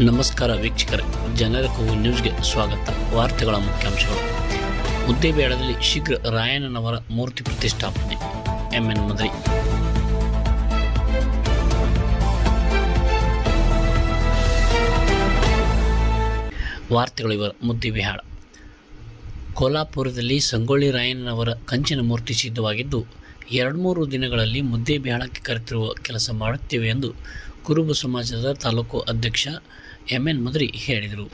ನಮಸ್ಕಾರ ವೀಕ್ಷಕರೇ, ಜನರ ಕೂಗು ನ್ಯೂಸ್ಗೆ ಸ್ವಾಗತ. ವಾರ್ತೆಗಳ ಮುಖ್ಯಾಂಶಗಳು. ಮುದ್ದೇಬೇಡದಲ್ಲಿ ಶೀಘ್ರ ರಾಯಣ್ಣನವರ ಮೂರ್ತಿ ಪ್ರತಿಷ್ಠಾಪನೆ. ಎಂಎನ್ ಮದ್ರಿ. ವಾರ್ತೆಗಳು ಇವರ ಮುದ್ದೇಬಿಹಾಳ ಕೋಲ್ಹಾಪುರದಲ್ಲಿ ಸಂಗೊಳ್ಳಿ ರಾಯಣ್ಣನವರ ಕಂಚಿನ ಮೂರ್ತಿ ಸಿದ್ಧವಾಗಿದ್ದು ಎರಡು ಮೂರು ದಿನಗಳಲ್ಲಿ ಮುದ್ದೇಬಿಹಾಳಕ್ಕೆ ಕರೆತಿರುವ ಕೆಲಸ ಮಾಡುತ್ತೇವೆ ಎಂದು ಕುರುಬ ಸಮಾಜದ ತಾಲೂಕು ಅಧ್ಯಕ್ಷ ಎಂ ಮುದ್ರಿ ಹೇಳಿದರು.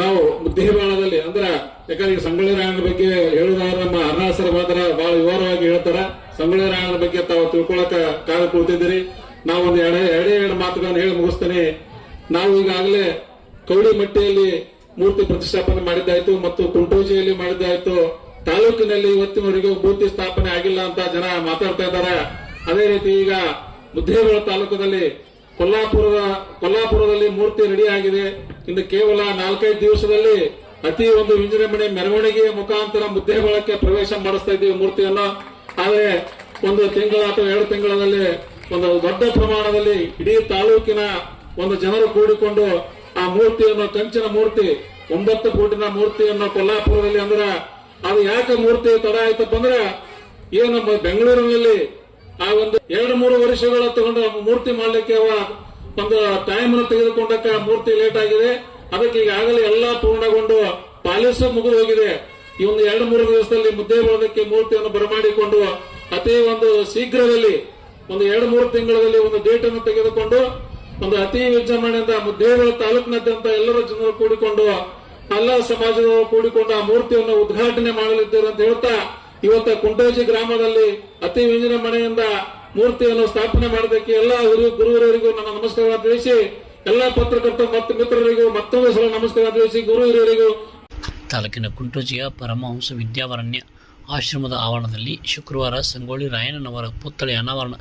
ನಾವು ಬುದ್ಧಿಬಾಳದಲ್ಲಿ ಅಂದ್ರೆ ಯಾಕಂದ್ರೆ ಸಂಗೊಳ್ಳಿ ಬಗ್ಗೆ ಹೇಳುದಾದ್ರೆ ನಮ್ಮ ಅರ್ಣಾಸರ ಮಾತ್ರ ಬಹಳ ವಿವರವಾಗಿ ಹೇಳ್ತಾರ. ಸಂಗೊಳ್ಳಿ ರಾಯಣನ ಬಗ್ಗೆ ತಾವು ತಿಳ್ಕೊಳಕ ಕಾಲ ಕೊಡ್ತಿದ್ದೀರಿ ನಾವು ಒಂದು ಎಡೆ ಎರಡೇ ಎರಡು ಮಾತುಗಳನ್ನು ಹೇಳಿ ಮುಗಿಸ್ತೇನೆ. ನಾವು ಈಗಾಗಲೇ ಕೌಡಿಮಟ್ಟಿಯಲ್ಲಿ ಮೂರ್ತಿ ಪ್ರತಿಷ್ಠಾಪನೆ ಮಾಡಿದ್ದಾಯ್ತು ಮತ್ತು ಕುಂಟೋಜಿಯಲ್ಲಿ ಮಾಡಿದ್ದಾಯ್ತು. ತಾಲೂಕಿನಲ್ಲಿ ಇವತ್ತಿನವರೆಗೂ ಮೂರ್ತಿ ಸ್ಥಾಪನೆ ಆಗಿಲ್ಲ ಅಂತ ಜನ ಮಾತಾಡ್ತಾ ಇದ್ದಾರೆ. ಅದೇ ರೀತಿ ಈಗ ಮುದ್ದೇಬೇಳ ತಾಲೂಕದಲ್ಲಿ ಕೊಲ್ಲಾಪುರದ, ಕೊಲ್ಲಾಪುರದಲ್ಲಿ ಮೂರ್ತಿ ರೆಡಿ ಆಗಿದೆ. ಇನ್ನು ಕೇವಲ ನಾಲ್ಕೈದು ದಿವಸದಲ್ಲಿ ಅತಿ ಒಂದು ವಿಜೃಂಭಣೆ ಮೆರವಣಿಗೆಯ ಮುಖಾಂತರ ಮುದ್ದೇಬೇಳಕ್ಕೆ ಪ್ರವೇಶ ಮಾಡಿಸ್ತಾ ಇದ್ದೀವಿ ಮೂರ್ತಿಯನ್ನು. ಆದರೆ ಒಂದು ತಿಂಗಳ ಅಥವಾ ಎರಡು ತಿಂಗಳಲ್ಲಿ ಒಂದು ದೊಡ್ಡ ಪ್ರಮಾಣದಲ್ಲಿ ಇಡೀ ತಾಲೂಕಿನ ಒಂದು ಜನರು ಕೂಡಿಕೊಂಡು ಆ ಮೂರ್ತಿಯನ್ನು, ಕಂಚಿನ ಮೂರ್ತಿ, ಒಂಬತ್ತು ಫೂಟಿನ ಮೂರ್ತಿಯನ್ನು ಕೊಲ್ಲಾಪುರದಲ್ಲಿ ಅಂದ್ರೆ ಅದು ಯಾಕೆ ಮೂರ್ತಿ ತಡ ಆಯ್ತಪ್ಪ ಅಂದ್ರೆ, ಏನು ಬೆಂಗಳೂರಿನಲ್ಲಿ ಆ ಒಂದು ಎರಡು ಮೂರು ವರ್ಷಗಳ ತಗೊಂಡು ಮೂರ್ತಿ ಮಾಡ್ಲಿಕ್ಕೆ ಒಂದು ಟೈಮ್ ತೆಗೆದುಕೊಂಡಕ್ಕ ಮೂರ್ತಿ ಲೇಟ್ ಆಗಿದೆ. ಅದಕ್ಕೆ ಈಗಾಗಲೇ ಎಲ್ಲಾ ಪೂರ್ಣಗೊಂಡು ಪಾಲಿಸ್ ಮುಗಿದು ಹೋಗಿದೆ. ಈ ಒಂದು ಎರಡು ಮೂರು ದಿವಸದಲ್ಲಿ ಮುದ್ದೆ ಬರೋದಕ್ಕೆ ಮೂರ್ತಿಯನ್ನು ಬರಮಾಡಿಕೊಂಡು ಅತಿ ಒಂದು ಶೀಘ್ರದಲ್ಲಿ ಒಂದು ಎರಡು ಮೂರು ತಿಂಗಳಲ್ಲಿ ಒಂದು ಡೇಟ್ ಅನ್ನು ತೆಗೆದುಕೊಂಡು ಒಂದು ಅತಿ ವಿಜೃಂಭಣೆಯಿಂದ ಮುದ್ದೇಗಳ ತಾಲೂಕಿನಾದ್ಯಂತ ಎಲ್ಲರ ಜನರು ಕೂಡಿಕೊಂಡು ಎಲ್ಲ ಸಮಾಜದವರು ಕೂಡಿಕೊಂಡು ಆ ಮೂರ್ತಿಯನ್ನು ಉದ್ಘಾಟನೆ ಮಾಡಲಿದ್ದೇವೆ ಅಂತ ಹೇಳ್ತಾ ಇವತ್ತ ಕುಂಟೋಜಿ ಗ್ರಾಮದಲ್ಲಿ ಅತಿ ವಿಜೃಂಭಣೆಯಿಂದ ಮೂರ್ತಿಯನ್ನು ಸ್ಥಾಪನೆ ಮಾಡೋದಕ್ಕೆ ಎಲ್ಲ ಗುರು ಗುರುವರಿಗೂ ನನ್ನ ನಮಸ್ಕಾರ ತಿಳಿಸಿ, ಎಲ್ಲಾ ಪತ್ರಕರ್ತ ಮತ್ತು ಮಿತ್ರರಿಗೂ ಮತ್ತೊಂದು ಸಲ ನಮಸ್ಕಾರ ತಿಳಿಸಿ, ಗುರು ಹಿರಿಯರಿಗೂ. ತಾಲೂಕಿನ ಕುಂಟೋಜಿಯ ಪರಮಹಂಸ ವಿದ್ಯಾವರಣ್ಯ ಆಶ್ರಮದ ಆವರಣದಲ್ಲಿ ಶುಕ್ರವಾರ ಸಂಗೊಳ್ಳಿ ರಾಯಣ್ಣನವರ ಪುತ್ಥಳಿ ಅನಾವರಣ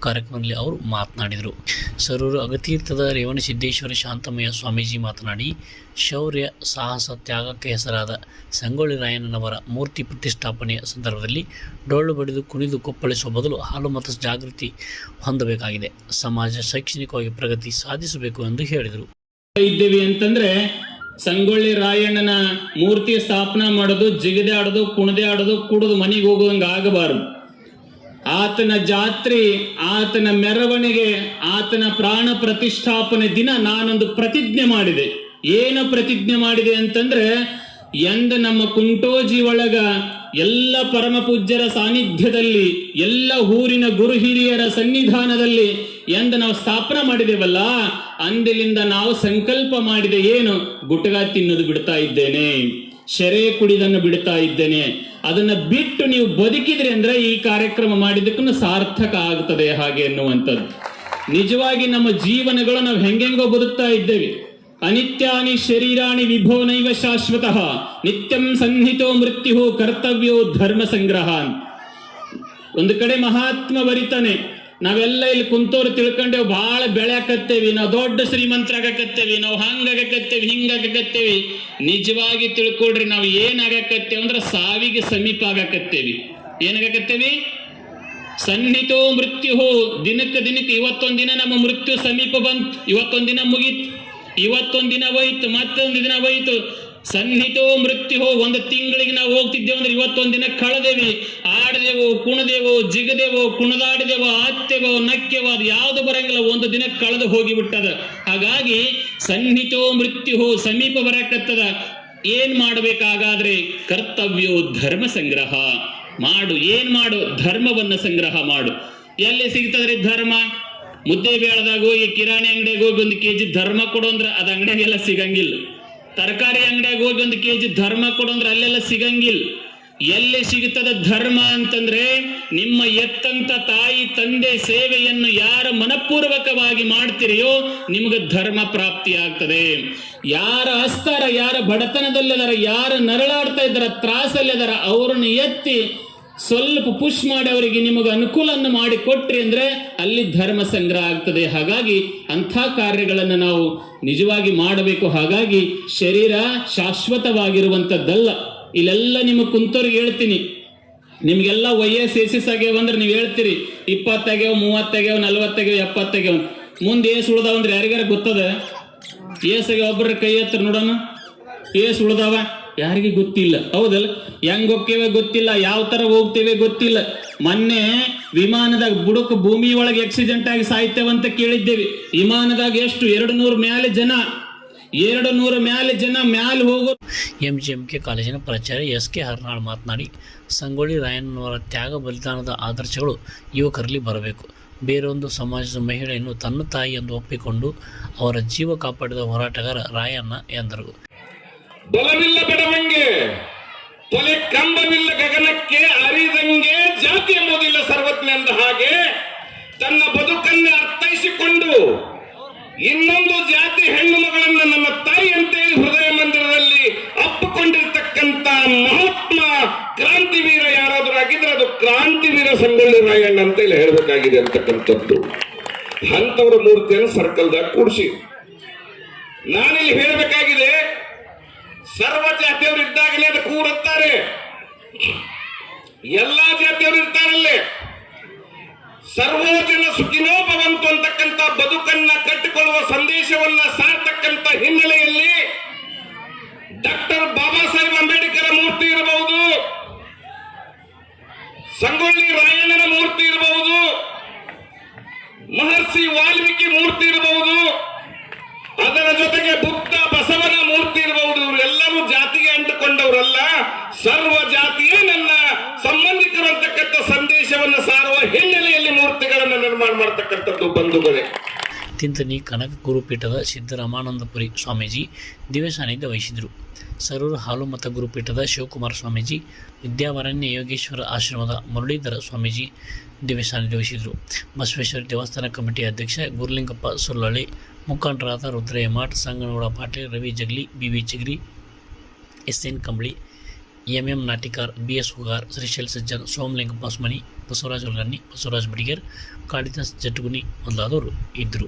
ಕಾರ್ಯಕ್ರಮದಲ್ಲಿ ಅವರು ಮಾತನಾಡಿದರು. ಸರೂರು ಅಗತೀರ್ಥದ ರೇವಣಸಿದ್ದೇಶ್ವರ ಶಾಂತಮಯ್ಯ ಸ್ವಾಮೀಜಿ ಮಾತನಾಡಿ, ಶೌರ್ಯ, ಸಾಹಸ, ತ್ಯಾಗಕ್ಕೆ ಹೆಸರಾದ ಸಂಗೊಳ್ಳಿ ರಾಯಣ್ಣನವರ ಮೂರ್ತಿ ಪ್ರತಿಷ್ಠಾಪನೆಯ ಸಂದರ್ಭದಲ್ಲಿ ಡೊಳ್ಳು ಬಡಿದು ಕುಣಿದು ಕೊಪ್ಪಳಿಸುವ ಬದಲು ಹಾಲು ಮತ ಜಾಗೃತಿ ಹೊಂದಬೇಕಾಗಿದೆ. ಸಮಾಜ ಶೈಕ್ಷಣಿಕವಾಗಿ ಪ್ರಗತಿ ಸಾಧಿಸಬೇಕು ಎಂದು ಹೇಳಿದರು. ಇದ್ದೇವೆ ಅಂತಂದ್ರೆ ಸಂಗೊಳ್ಳಿ ರಾಯಣ್ಣನ ಮೂರ್ತಿ ಸ್ಥಾಪನಾ ಮಾಡೋದು, ಜಿಗದೆ ಆಡೋದು, ಕುಣದೆ ಆಡೋದು, ಕುಡಿದು ಮನೆಗೆ ಹೋಗೋದಂಗ ಆಗಬಾರದು. ಆತನ ಜಾತ್ರೆ, ಆತನ ಮೆರವಣಿಗೆ, ಆತನ ಪ್ರಾಣ ಪ್ರತಿಷ್ಠಾಪನೆ ದಿನ ನಾನೊಂದು ಪ್ರತಿಜ್ಞೆ ಮಾಡಿದೆ. ಏನು ಪ್ರತಿಜ್ಞೆ ಮಾಡಿದೆ ಅಂತಂದ್ರೆ, ಎಂದ ನಮ್ಮ ಕುಂಟೋಜಿ ಒಳಗ ಎಲ್ಲ ಪರಮ ಪೂಜ್ಯರ ಸಾನ್ನಿಧ್ಯದಲ್ಲಿ, ಎಲ್ಲ ಊರಿನ ಗುರು ಹಿರಿಯರ ಸನ್ನಿಧಾನದಲ್ಲಿ ಎಂದ ನಾವು ಸ್ಥಾಪನೆ ಮಾಡಿದೇವಲ್ಲ ಅಂದಿಲಿಂದ ನಾವು ಸಂಕಲ್ಪ ಮಾಡಿದೆ ಏನು? ಗುಟಗ ತಿನ್ನೋದು ಬಿಡ್ತಾ ಇದ್ದೇನೆ ಶೆರೆ ಕುಡಿದನ್ನು ಬಿಡ್ತಾ ಇದ್ದೇನೆ. ಅದನ್ನ ಬಿಟ್ಟು ನೀವು ಬದುಕಿದ್ರಿ ಅಂದ್ರೆ ಈ ಕಾರ್ಯಕ್ರಮ ಮಾಡಿದ್ದಕ್ಕೂ ಸಾರ್ಥಕ ಆಗ್ತದೆ ಹಾಗೆ ಎನ್ನುವಂಥದ್ದು. ನಿಜವಾಗಿ ನಮ್ಮ ಜೀವನಗಳು ನಾವು ಹೆಂಗೆಂಗೋ ಬದುಕ್ತಾ ಇದ್ದೇವೆ. ಅನಿತ್ಯಾನಿ ಶರೀರಾಣಿ ವಿಭೋ ನೈವ ಶಾಶ್ವತಃ, ನಿತ್ಯಂ ಸನ್ನಿಹಿತೋ ಮೃತ್ಯು ಕರ್ತವ್ಯೋ ಧರ್ಮ ಸಂಗ್ರಹ ಒಂದು ಕಡೆ ಮಹಾತ್ಮ ಬರಿತಾನೆ ನಾವೆಲ್ಲ ಇಲ್ಲಿ ಕುಂತೋರು ತಿಳ್ಕೊಂಡೇವು ಬಹಳ ಬೆಳೆಯಾಕತ್ತೇವಿ ನಾವು ದೊಡ್ಡ ಶ್ರೀಮಂತರಾಗಕತ್ತೇವಿ ನಾವು ಹಂಗಾಗಕತ್ತೇವಿ ಹಿಂಗಾಗಕತ್ತೇವಿ ನಿಜವಾಗಿ ತಿಳ್ಕೊಳ್ರಿ, ನಾವು ಏನಾಗಕತ್ತೇವೆ ಅಂದ್ರೆ ಸಾವಿಗೆ ಸಮೀಪ ಆಗಕತ್ತೇವಿ ಏನಾಗಕತ್ತೇವಿ ಸನ್ನಿಹಿತೋ ಮೃತ್ಯು ದಿನಕ್ಕೆ ದಿನಕ್ಕೆ ಇವತ್ತೊಂದು ದಿನ ನಮ್ಮ ಮೃತ್ಯು ಸಮೀಪ ಬಂತು, ಇವತ್ತೊಂದು ದಿನ ಮುಗೀತು, ಇವತ್ತೊಂದು ದಿನ ಹೋಯ್ತು, ಮತ್ತೊಂದು ದಿನ ಹೋಯ್ತು. ಸನ್ನಿಹಿತೋ ಮೃತ್ಯು ಒಂದು ತಿಂಗಳಿಗೆ ನಾವು ಹೋಗ್ತಿದ್ದೇವೆ ಅಂದ್ರೆ ಇವತ್ತೊಂದು ದಿನ ಕಳೆದೇವಿ. ಆಡದೆವು, ಕುಣದೆವು, ಜಿಗದೆವು, ಕುಣದಾಡಿದೆವು, ಆತ್ತೆವೋ, ನಕ್ಕೆವೋ, ಅದು ಯಾವುದು ಬರಂಗಿಲ್ಲ. ಒಂದು ದಿನ ಕಳೆದು ಹೋಗಿಬಿಟ್ಟದ. ಹಾಗಾಗಿ ಸನ್ನಿಹಿತೋ ಮೃತ್ಯು ಸಮೀಪ ಬರಕತ್ತದ. ಏನ್ ಮಾಡಬೇಕಾಗಾದ್ರೆ ಕರ್ತವ್ಯೋ ಧರ್ಮ ಸಂಗ್ರಹ. ಮಾಡು, ಏನ್ ಮಾಡು, ಧರ್ಮವನ್ನ ಸಂಗ್ರಹ ಮಾಡು. ಎಲ್ಲಿ ಸಿಗ್ತದ್ರಿ ಧರ್ಮ? ಮುದ್ದೆ ಬೇಳದಾಗ ಹೋಗಿ ಕಿರಾಣಿ ಅಂಗಡಿಗೆ ಹೋಗಿ ಒಂದು ಕೆಜಿ ಧರ್ಮ ಕೊಡು ಅಂದ್ರೆ ಅದ ಅಂಗಡಿಯಾಗೆಲ್ಲ ಸಿಗಂಗಿಲ್ಲ. ತರಕಾರಿ ಅಂಗಡಿಯಾಗ ಹೋಗಿ ಒಂದು ಕೆ ಜಿ ಧರ್ಮ ಕೊಡು ಅಂದ್ರೆ ಅಲ್ಲೆಲ್ಲ ಸಿಗಂಗಿಲ್ಲ. ಎಲ್ಲಿ ಸಿಗುತ್ತದೆ ಧರ್ಮ ಅಂತಂದ್ರೆ ನಿಮ್ಮ ಎತ್ತಂತ ತಾಯಿ ತಂದೆ ಸೇವೆಯನ್ನು ಯಾರ ಮನಪೂರ್ವಕವಾಗಿ ಮಾಡ್ತೀರಿಯೋ ನಿಮಗೆ ಧರ್ಮ ಪ್ರಾಪ್ತಿ ಆಗ್ತದೆ. ಯಾರ ಹಸ್ತಾರ ಯಾರ ಬಡತನದಲ್ಲಿದಾರ, ಯಾರ ನರಳಾಡ್ತಾ ಇದ್ದಾರ, ತ್ರಾಸಲ್ಲಿದಾರ, ಅವ್ರನ್ನ ಎತ್ತಿ ಸ್ವಲ್ಪ ಪುಷ್ ಮಾಡಿ ಅವರಿಗೆ ನಿಮಗೆ ಅನುಕೂಲವನ್ನು ಮಾಡಿ ಕೊಟ್ರಿ ಅಂದ್ರೆ ಅಲ್ಲಿ ಧರ್ಮ ಸಂಗ್ರಹ ಆಗ್ತದೆ. ಹಾಗಾಗಿ ಅಂಥ ಕಾರ್ಯಗಳನ್ನು ನಾವು ನಿಜವಾಗಿ ಮಾಡಬೇಕು. ಹಾಗಾಗಿ ಶರೀರ ಶಾಶ್ವತವಾಗಿರುವಂಥದ್ದಲ್ಲ. ಇಲ್ಲೆಲ್ಲ ನಿಮಗೆ ಕುಂತವ್ರಿಗೆ ಹೇಳ್ತೀನಿ. ನಿಮ್ಗೆಲ್ಲ ಎಸ್ ಎಸಿಸ್ ಆಗ್ಯಾವ ಅಂದ್ರೆ ನೀವು ಹೇಳ್ತೀರಿ. ಇಪ್ಪತ್ತಾಗ್ಯಾವ ಮೂವತ್ತಾಗ್ಯಾವ ನಲ್ವತ್ತಾಗ್ಯಾವ ಎಪ್ಪತ್ತಾಗ್ಯಾವ ಮುಂದೆ ಏಸು ಉಳ್ದಾವ ಅಂದ್ರೆ ಯಾರಿಗಾರ ಗೊತ್ತದ? ಏಸಾಗ್ಯಾವ ಒಬ್ಬರ ಕೈ ಹತ್ರ ನೋಡೋಣ. ಏಸು ಉಳ್ದಾವ? ಯಾರಿಗೆ ಗೊತ್ತಿಲ್ಲ. ಹೌದಲ್ಲ? ಹೆಂಗ್ ಹೋಗ್ತೇವೆ ಗೊತ್ತಿಲ್ಲ. ಯಾವ ತರ ಹೋಗ್ತೇವೆ ಗೊತ್ತಿಲ್ಲ. ಮೊನ್ನೆ ವಿಮಾನದಾಗ ಬುಡಕ್ ಭೂಮಿ ಒಳಗೆ ಆಕ್ಸಿಡೆಂಟ್ ಆಗಿ ಸಾಯ್ತೇವಂತ ಕೇಳಿದ್ದೇವೆ. ವಿಮಾನದಾಗ ಎಷ್ಟು? ಎರಡು ನೂರು ಮ್ಯಾಲೆ ಜನ. ಎರಡು ನೂರು ಮ್ಯಾಲೆ ಜನ ಮ್ಯಾಲೆ ಹೋಗೋ ಎಂ ಜಿ ಎಂ ಕೆ ಕಾಲೇಜಿನ ಪ್ರಾಚಾರ್ಯ ಎಸ್ ಕೆ ಹರ್ನಾಳ್ ಮಾತನಾಡಿ, ಸಂಗೊಳ್ಳಿ ರಾಯಣ್ಣನವರ ತ್ಯಾಗ ಬಲಿದಾನದ ಆದರ್ಶಗಳು ಯುವಕರಲ್ಲಿ ಬರಬೇಕು. ಬೇರೊಂದು ಸಮಾಜದ ಮಹಿಳೆಯನ್ನು ತನ್ನ ತಾಯಿ ಎಂದು ಒಪ್ಪಿಕೊಂಡು ಅವರ ಜೀವ ಕಾಪಾಡಿದ ಹೋರಾಟಗಾರ ರಾಯಣ್ಣ ಎಂದರು. ಬಲವಿಲ್ಲ ಬಡವಂಗೆ, ತೊಲೆ ಕಂಬವಿಲ್ಲ ಗಗನಕ್ಕೆ, ಅರಿದಂಗೆ ಜಾತಿ ಎಂಬುದಿಲ್ಲ ಸರ್ವಜ್ಞ ಅಂದ ಹಾಗೆ ತನ್ನ ಬದುಕನ್ನು ಅರ್ಥೈಸಿಕೊಂಡು ಇನ್ನೊಂದು ಜಾತಿ ಹೆಣ್ಣು ಮಗಳನ್ನು ನಮ್ಮ ತಾಯಿ ಅಂತೇಳಿ ಹೃದಯ ಮಂದಿರದಲ್ಲಿ ಅಪ್ಪಿಕೊಂಡಿರ್ತಕ್ಕಂತ ಮಹಾತ್ಮ ಕ್ರಾಂತಿವೀರ ಯಾರಾದರೂ ಆಗಿದ್ರೆ ಅದು ಕ್ರಾಂತಿವೀರ ಸಂಗೊಳ್ಳಿ ರಾಯಣ್ಣ ಇಲ್ಲಿ ಹೇಳಬೇಕಾಗಿದೆ ಅಂತಕ್ಕಂಥದ್ದು. ಅಂತವರ ಮೂರ್ತಿಯನ್ನು ಸರ್ಕಲ್ದಾಗ ಕೂಡಿಸಿ. ನಾನಿಲ್ಲಿ ಹೇಳಬೇಕಾಗಿದೆ ಸರ್ವ ಜಾತಿಯವರು ಇದ್ದಾಗಲೇ ಅದು ಕೂಡುತ್ತಾರೆ. ಎಲ್ಲಾ ಜಾತಿಯವರು ಇರ್ತಾರಲ್ಲಿ ಸರ್ವೋಜನ ಸುಖಿನೋ ಭವಂತು ಅಂತಕ್ಕಂಥ ಬದುಕನ್ನ ಕಟ್ಟಿಕೊಳ್ಳುವ ಸಂದೇಶವನ್ನ ಸಾರ್ತಕ್ಕಂಥ ಹಿನ್ನೆಲೆಯಲ್ಲಿ ಡಾಕ್ಟರ್ ಬಾಬಾ ಸಾಹೇಬ್ ಅಂಬೇಡ್ಕರ್ ಮೂರ್ತಿ ಇರಬಹುದು. ಸಂಗೊಳ್ಳಿ ರಾಯಣ್ಣನ ಮೂರ್ತಿ ಇರಬಹುದು ಮಹರ್ಷಿ ವಾಲ್ಮೀಕಿ ಮೂರ್ತಿ ಇರಬಹುದು ಅದರ ಜೊತೆಗೆ ಬುದ್ಧ ಬಸವನ ಮೂರ್ತಿ ಇರಬಹುದು ಇವರೆಲ್ಲರೂ ಜಾತಿಗೆ ಅಂಟುಕೊಂಡವರಲ್ಲ ಸರ್ವ ಜಾತಿಯೇ ನನ್ನ ಸಂಬಂಧಿಕರು ಅಂತಕ್ಕಂಥ ಸಂದೇಶವನ್ನು ಸಾರುವ ಹಿನ್ನೆಲೆಯಲ್ಲಿ ಮೂರ್ತಿಗಳನ್ನು ನಿರ್ಮಾಣ ಮಾಡತಕ್ಕಂಥದ್ದು ಬಂಧುಗಳೇ. ತಿಂತನಿ ಕನಕ ಗುರುಪೀಠದ ಸಿದ್ದರಾಮಾನಂದಪುರಿ ಸ್ವಾಮೀಜಿ ದಿವ್ಯ ಸಾನ್ನಿಧ್ಯ ವಹಿಸಿದರು. ಸರೂರು ಹಾಲುಮತ ಗುರುಪೀಠದ ಶಿವಕುಮಾರ ಸ್ವಾಮೀಜಿ, ವಿದ್ಯಾವರಣ್ಯ ಯೋಗೇಶ್ವರ ಆಶ್ರಮದ ಮುರಳೀಧರ ಸ್ವಾಮೀಜಿ ದಿವ್ಯ ಸಾನ್ನಿಧ್ಯ ವಹಿಸಿದರು. ಬಸವೇಶ್ವರ ದೇವಸ್ಥಾನ ಕಮಿಟಿ ಅಧ್ಯಕ್ಷ ಗುರುಲಿಂಗಪ್ಪ ಸುಲ್ಲಳ್ಳಿ ಮುಖಂಡರಾದ Rudrayya Math Sanganagouda Patil, Ravi Jagli B V Chigri, S N Kambali M M Natikar B S Hugar Shrishail Sajjan Somalingappa ಸ್ಮನಿ Basavaraj ಉಲ್ಗನ್ನಿ Basavaraj ಬಿಡಿಗೇರ್ Kalidas ಜಟ್ಟುಗುನಿ ಮೊದಲಾದವರು ಇದ್ದರು